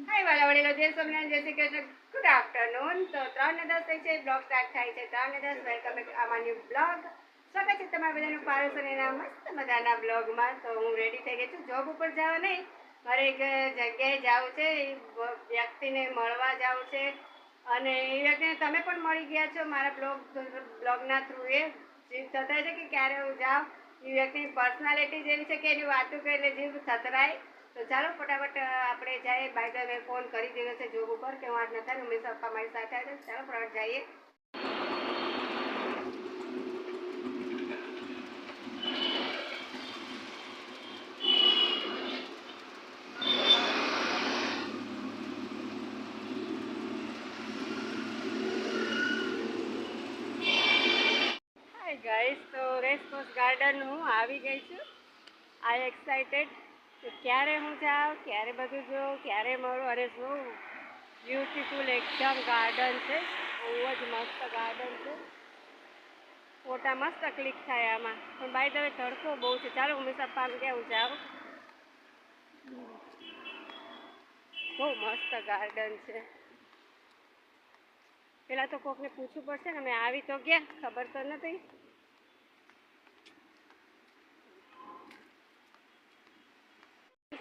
હાય વાલા વડીલો જય સ્વામિનારાયણ જય શ્રી કૃષ્ણ ગુડ આફ્ટરનૂન તો ત્રણ ને દસ થઈ છે બ્લોગ સ્ટાર્ટ થાય છે ત્રણ ને દસ વેલકમ આમાં ન્યૂ બ્લોગ સ્વાગત છે તમારા બધાનું પારસ અને એના મસ્ત મજાના બ્લોગમાં તો હું રેડી થઈ ગઈ છું જોબ ઉપર જવા નહીં મારે એક જગ્યાએ જવું છે એ વ્યક્તિને મળવા જવું છે અને એ વ્યક્તિને તમે પણ મળી ગયા છો મારા બ્લોગ બ્લોગના થ્રુ એ જીવ થતા છે કે ક્યારે હું જાઉં એ વ્યક્તિની પર્સનાલિટી જેવી છે કે એની વાતો કરીને જીવ થતરાય તો ચાલો ફટાફટ આપણે જઈએ. બાય મેં ફોન કરી દીધો છે જોબ ઉપર કે હું આજ નથી ઉમેશ પપ્પા મારી સાથે આવે ચાલો ફટાફટ જઈએ. ગાઈસ તો રેસકોર્સ ગાર્ડન હું આવી ગઈ છું. આઈ એક્સાઇટેડ તો ક્યારે હું જાઉં, ક્યારે બધું જોઉં, ક્યારે મળું અરે શું? બ્યુટીફુલ એકદમ ગાર્ડન છે, બહુ જ મસ્ત ગાર્ડન છે. ફોટા મસ્ત ક્લિક થાય આમાં. પણ બાય દવે તડકો બહુ છે. ચાલો હંમેશા મિસા પામ કે હું જાઉં. બહુ મસ્ત ગાર્ડન છે. પેલા તો કોકને પૂછવું પડશે ને મેં આવી તો ગયા, ખબર તો નથી.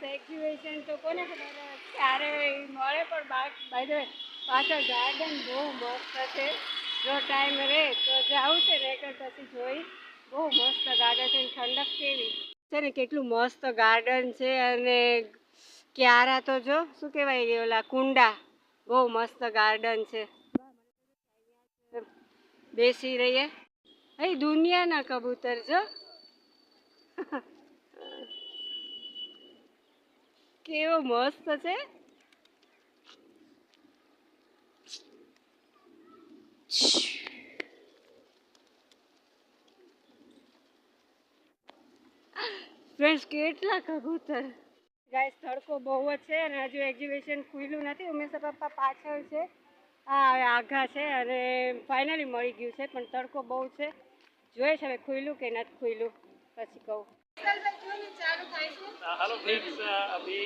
એક્ઝિબિશન તો કોને ખબર ક્યારે મળે, પણ બાય પાછળ ગાર્ડન બહુ મસ્ત છે. જો ટાઈમ રહે તો જાવું છે ને એકર પછી જોઈ. બહુ મસ્ત ગાર્ડન છે ઠંડક કેવી. છે ને કેટલું મસ્ત ગાર્ડન છે અને ક્યારા તો જો, શું કહેવાય ઓલા કુંડા? બહુ મસ્ત ગાર્ડન છે. બેસી રહીએ. અહીં દુનિયાના કબૂતર જો. કેવો મસ્ત છે. ફ્રેન્ડ્સ કેટલા કબૂતર. ગાઈસ તડકો બહુ જ છે અને હજુ એક્ઝિબિશન ખુલ્લું નથી. ઉમેશ પપ્પા પાછળ છે. હા હવે આઘા છે અને ફાઇનલી મળી ગયું છે, પણ તડકો બહુ છે. જોઈશ હવે ખુલ્લું કે નથી ખુલ્લું. પછી કહું. हेलो फ्रेंड्स अभी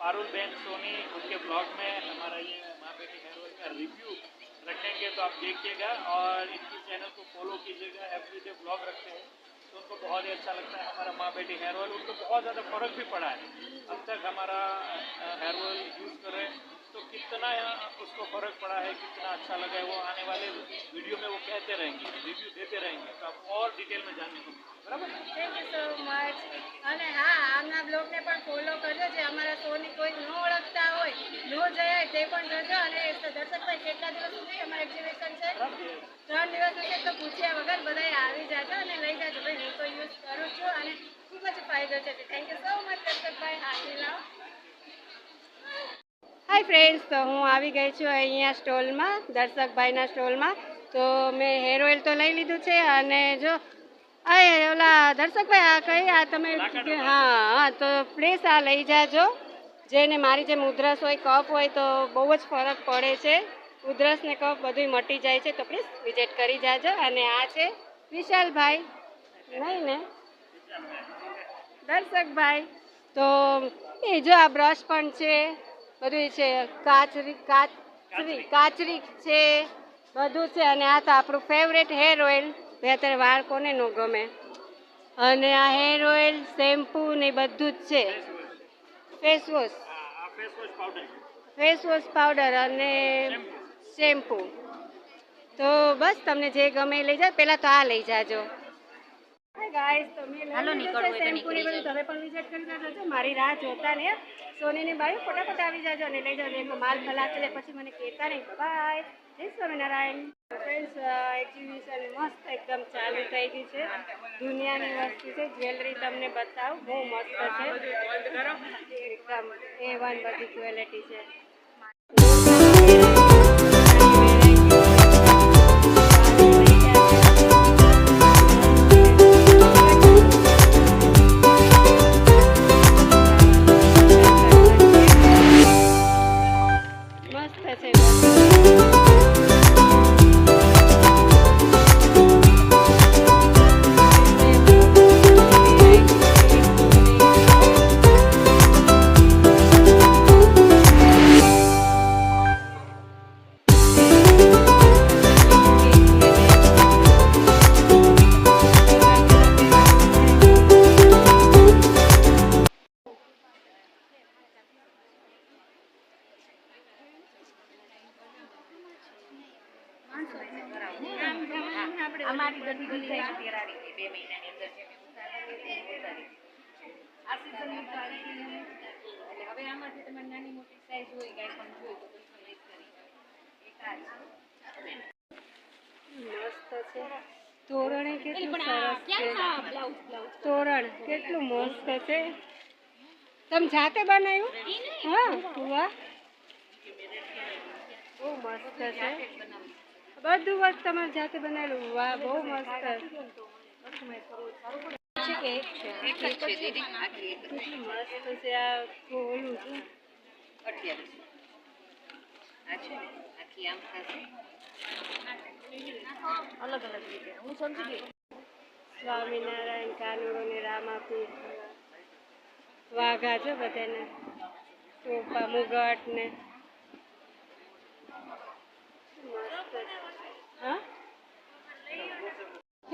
पारुल बहन सोनी उनके ब्लॉग में हमारा ये माँ बेटी ऑयल का रिव्यू रखेंगे तो आप देखिएगा और इनकी चैनल को फॉलो कीजिएगा। एवरी डे ब्लॉग रखते हैं तो उनको बहुत ही अच्छा लगता है। हमारा माँ बेटी हेयर ऑयल उनको बहुत ज़्यादा फ़र्क भी पड़ा है। अब तक हमारा हेयर ऑयल यूज़ कर रहे हैं। तो कितना यहाँ उसको फर्क पड़ा है कितना अच्छा लगा है वो आने वाले वीडियो में वो कहते रहेंगे रिव्यू देते रहेंगे तो आप और डिटेल में जानने को मिलेगा। बराबर ना? થેન્ક યુ સો મચ અને હા આમના બ્લોગને પણ ફોલો કરજો જે અમારા શોની કોઈ ન ઓળખતા હોય ન જયા તે પણ જોજો અને દર્શકભાઈ કેટલા દિવસ સુધી અમારે એક્ઝિબિશન છે ત્રણ દિવસ સુધી તો પૂછ્યા વગર બધાએ આવી જાજો અને લઈ જાજો ભાઈ હું તો યુઝ કરું છું અને ખૂબ જ ફાયદો છે થેન્ક યુ સો મચ દર્શકભાઈ હાથી લાવ હાય ફ્રેન્ડ્સ તો હું આવી ગઈ છું અહીંયા સ્ટોલમાં દર્શકભાઈના સ્ટોલમાં. તો મેં હેર ઓઇલ તો લઈ લીધું છે અને જો અરે ઓલા દર્શકભાઈ આ કઈ આ તમે હા હા તો પ્લીઝ આ લઈ જાજો. જેને મારી જેમ ઉધરસ હોય કફ હોય તો બહુ જ ફરક પડે છે. ઉધરસ ને કફ બધું મટી જાય છે તો પ્લીઝ વિઝિટ કરી જાજો. અને આ છે વિશાલભાઈ. નહીં ને? દર્શકભાઈ. તો એ જો આ બ્રશ પણ છે. બધું છે કાચરી કાચરી. કાચરી છે બધું છે અને આ તો આપણું ફેવરેટ હેર ઓઇલ અત્યારે વાળ કોને ન ગમે. અને આ હેર ઓઇલ શેમ્પૂ ને બધું જ છે. Face wash face wash powder face wash powder અને શેમ્પૂ તો બસ તમને જે ગમે લઈ જાય પહેલાં તો આ લઈ જાજો. હાલો નીકળવું શેમ્પૂ ને બધું તમે પણ વિઝિટ કરી જાજો મારી રાહ જોતા ને સોનીની બાયું ફટાફટ આવી જાજો અને લઈ જાજો. એનો માલ ખલાસ એટલે પછી મને કહેતા નહીં બાય. જય સ્વામિનારાયણ. ફ્રેન્ડ્સ એક્ઝિબિશન મસ્ત એકદમ ચાલુ થઈ ગઈ છે. દુનિયાની વસ્તુ છે જ્વેલરી તમને બતાવું. બહુ મસ્ત છે. એકદમ એ વન બધી જ્વેલરી છે. અમારી બધી બધી અત્યારે આવી ગઈ બે મહિનાની અંદર છે. મેં ઉતારેલી હતી, ઉતારી. આ season માં તો આવી ગઈ ને. એટલે હવે આમાંથી તમારે નાની મોટી size હોય કાંઈ પણ જોઈએ તો personalize કરી એક મસ્ત છે. તોરણે કેટલું સરસ છે. તોરણ કેટલું મસ્ત છે. તમે જાતે બનાવ્યું? હા વાહ. બહુ મસ્ત છે. બધું વર્ક તમારે જાતે બનાવેલું. વાહ બહુ મસ્ત. છે કે એક છે? એક છે દીદી. આખી એક જ. કેટલું મસ્ત છે આ ઓલું છે અઠ્યાવીસ. આ છે? આખી આમ થશે અલગ અલગ રીતે. હું સમજી ગઈ. સ્વામિનારાયણ કાનુડો ને રામાપીર. વાઘા છે બધાને. ટોપા મુગટ ને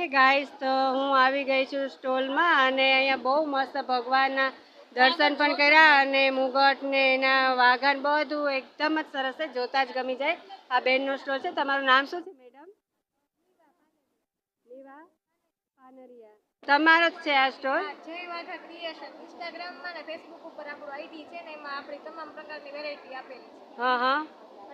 હે ગાઈસ તો હું આવી ગઈ છું સ્ટોલમાં અને અહીંયા બહુ મસ્ત ભગવાનના દર્શન પણ કર્યા અને મુગટ ને એના વાઘન બધું એકદમ જ સરસ છે જોતા જ ગમી જાય. આ બેનનો સ્ટોલ છે તમારું નામ શું છે મેડમ? તમારો જ છે આ સ્ટોલ? જય વાઘા ક્રિએશન ઇન્સ્ટાગ્રામમાં ને ફેસબુક ઉપર આપણું આઈડી છે ને એમાં આપણી તમામ પ્રકારની વેરાયટી આપેલી છે. હા હા.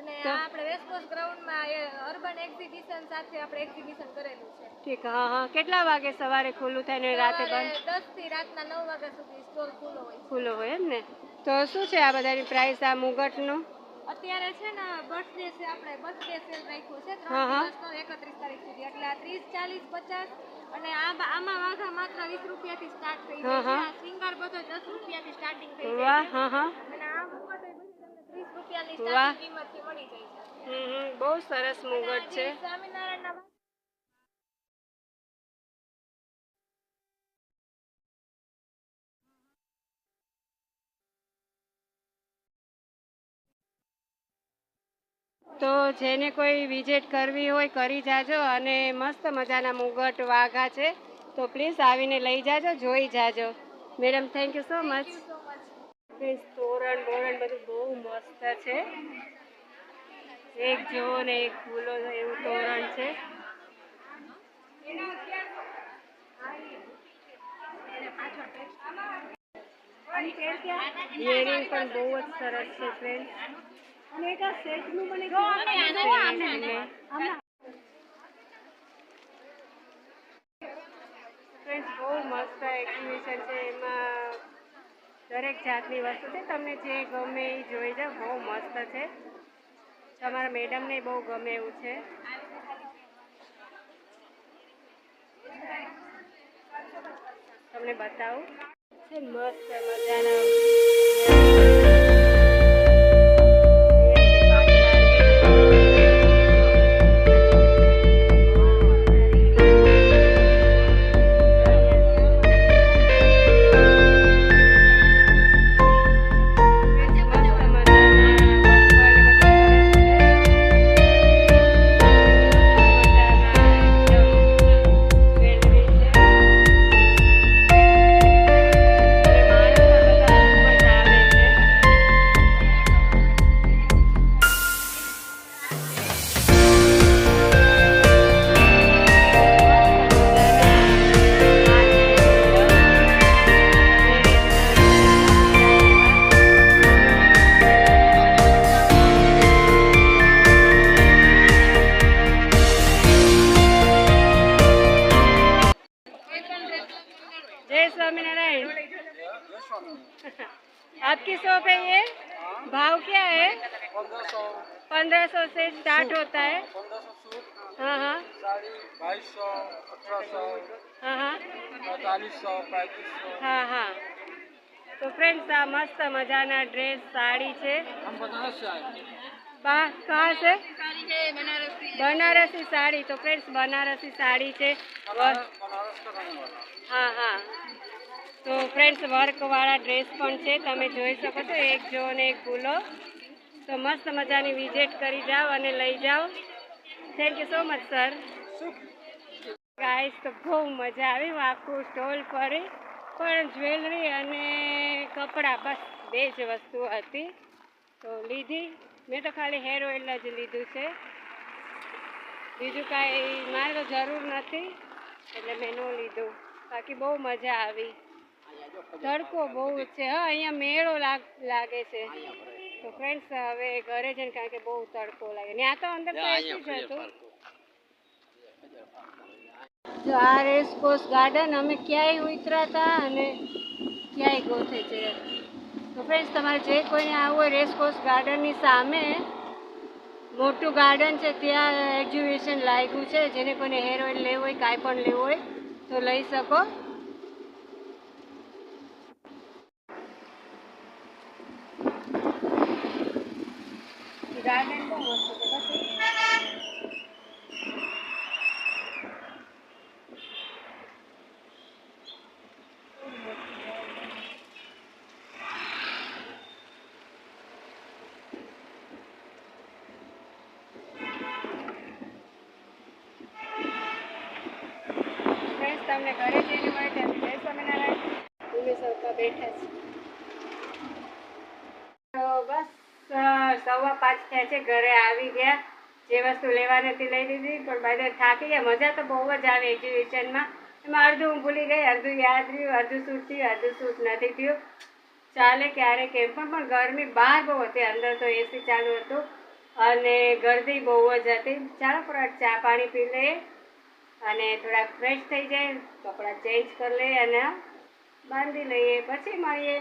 અને આપણે વેસ્કોસ ગ્રાઉન્ડમાં અર્બન એક્ઝિબિશન સાથે આપણે એક્ઝિબિશન કરેલું છે. ઠીક હા હા. કેટલા વાગે સવારે ખુલ્લું થાય ને રાતે બંધ? દસથી રાતના નવ વાગ્યા સુધી સ્ટોલ ખુલ્લો હોય ખુલ્લો હોય એમ ને? તો શું છે આ બધાની પ્રાઇસ આ મુગટનું? અત્યારે છે ને બર્થડે છે આપણે બર્થડે સેલ રાખ્યો છે. હા, હા. ત્રણ દિવસનો એકત્રીસ તારીખ સુધી. એટલે આ ત્રીસ ચાલીસ પચાસ અને આ આમાં વાઘા માત્ર વીસ રૂપિયાથી સ્ટાર્ટ થઈ જાય છે. આ બધો દસ રૂપિયાથી સ્ટાર્ટિંગ થઈ જાય વાહ હા હા. એ બધી રૂપિયાની વાહ. કિંમતથી મળી જાય છે. હમ હમ, બહુ સરસ મુગટ છે. સ્વામિનારાયણના તો જેને કોઈ વિઝિટ કરવી હોય કરી જાજો અને મસ્ત મજાના મુગટ વાઘા છે. તો પ્લીઝ આવીને લઈ જાજો જોઈ જાજો. Madam thank you so much please તોરણ બોરણ બધું બહુ મસ્ત છે. એક જેવો ને એક ફૂલો એવું તોરણ છે. ઇયરિંગ પણ બહુ જ સરસ છે ફ્રેન્ડ અને એક આ સેટનું પણ એક ફ્રેન્ડ્સ બહુ મસ્ત એક્ઝિબિશન છે એમાં દરેક જાતની વસ્તુ છે. તમને જે ગમે એ જોઈ જાઓ, બહુ મસ્ત છે. તમારા મેડમને બહુ ગમે એવું છે. તમને બતાવું. મસ્ત મજાના. जय स्वामीनारायण आपकी शॉप है ये भाव क्या है पंद्रह सौ पंद्रह सौ से स्टार्ट होता है पंद्रह सौ सूट हाँ हाँ साड़ी बाईस सौ अठारह सौ हाँ हाँ पैंतालीस सौ पैंतीस सौ હા હા તો ફ્રેન્ડ્સ આ મસ્ત મજાના ડ્રેસ સાડી છે हम बनारस से आए બા કહા છે બનારસી साड़ी तो फ्रेंड्स बनारसी साड़ी છે बनारस बनारस का रहने वाला હા હા તો ફ્રેન્ડ્સ વર્કવાળા ડ્રેસ પણ છે. તમે જોઈ શકો છો એક જો અને એક ભૂલો. તો મસ્ત મજાની વિઝિટ કરી જાઓ અને લઈ જાઓ. Thank you so much sir guys તો બહુ મજા આવી. હું આખું સ્ટોલ પર પણ જ્વેલરી અને કપડાં બસ બે જ વસ્તુ હતી. તો લીધી. મેં તો ખાલી હેર ઓઇલ જ લીધું છે. બીજું કાંઈ મારે તો જરૂર નથી. એટલે મેં ન લીધું. બાકી બહુ મજા આવી. તડકો બહુ છે. હા અહીંયા મેળો લાગે છે. તો ફ્રેન્ડ્સ હવે ઘરે જઈને કારણ કે બહુ તડકો લાગે. ત્યાં તો અંદર તો એસી જ હતું. જો આ રેસકોર્સ ગાર્ડન અમે ક્યાંય ઉતરા હતા અને ક્યાંય ગોથે છે તો ફ્રેન્ડ્સ તમારે જે કોઈને આવું હોય રેસકોર્સ ગાર્ડનની સામે મોટું ગાર્ડન છે ત્યાં એક્ઝિબિશન લાગ્યું છે. જેને કોઈને હેર ઓઇલ લેવું હોય કાંઈ પણ લેવું હોય તો લઈ શકો. ગાર્ડન બહુ મસ્ત છે ફ્રેન્ડ્સ તમને ઘરે જઈને મળે ત્યાંથી જય સ્વામિનારાયણ. ભૂમિ અવકા બેઠા છે તો બસ અ, સવા પાંચ થયા છે, ઘરે આવી ગયા. જે વસ્તુ લેવાની હતી લઈ લીધી, પણ બધા થાકી ગયા. મજા તો બહુ જ આવે એક્ઝિબિશનમાં એમાં અડધું હું ભૂલી ગઈ, અડધું યાદ રહ્યું, અડધું સૂટ થયું, અડધું સૂટ નથી થયું. ચાલે ક્યારે કેમ પણ પણ ગરમી બહાર બહુ હતી, અંદર તો એસી ચાલુ હતું. અને ગરદી બહુ જ હતી. ચાલો થોડાક ચા પાણી પી લઈએ અને થોડાક ફ્રેશ થઈ જાય, કપડાં ચેન્જ કરી લઈએ અને બાંધી લઈએ. પછી મળીએ.